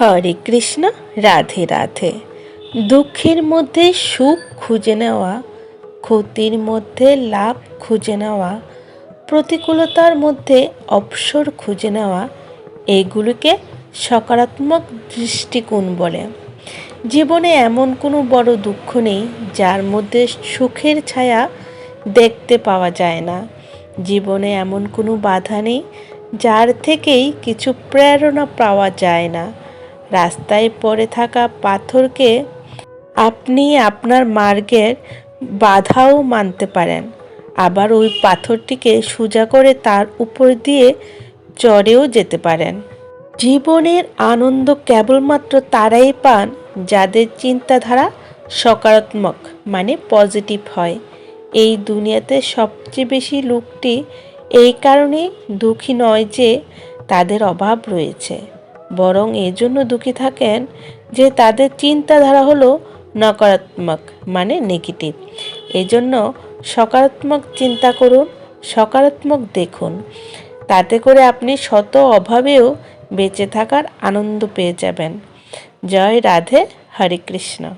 হরে কৃষ্ণ, রাধে রাধে। দুঃখের মধ্যে সুখ খুঁজে নেওয়া, ক্ষতির মধ্যে লাভ খুঁজে নেওয়া, প্রতিকূলতার মধ্যে অবসর খুঁজে নেওয়া, এগুলোকে সকারাত্মক দৃষ্টিকোণ বলে। জীবনে এমন কোনো বড় দুঃখ নেই, যার মধ্যে সুখের ছায়া দেখতে পাওয়া যায় না। জীবনে এমন কোনো বাধা নেই, যার থেকেই কিছু প্রেরণা পাওয়া যায় না। রাস্তায় পড়ে থাকা পাথরকে আপনি আপনার মার্গের বাধাও মানতে পারেন। আবার ওই পাথরটিকে সোজা করে তার উপর দিয়ে চড়েও যেতে পারেন। জীবনের আনন্দ কেবলমাত্র তারাই পান যাদের চিন্তাধারা সকারাত্মক মানে পজিটিভ হয়। এই দুনিয়াতে সবচেয়ে বেশি লোকটি এই কারণে দুঃখী নয় যে তাদের অভাব রয়েছে। বরং এজন্য দুঃখী থাকেন যে তাদের চিন্তাধারা হলো নকারাত্মক মানে নেগেটিভ। এজন্য সকারাত্মক চিন্তা করুন, সকারাত্মক দেখুন। তাতে করে আপনি শত অভাবেও বেঁচে থাকার আনন্দ পেয়ে যাবেন। জয় রাধে, হরে কৃষ্ণ।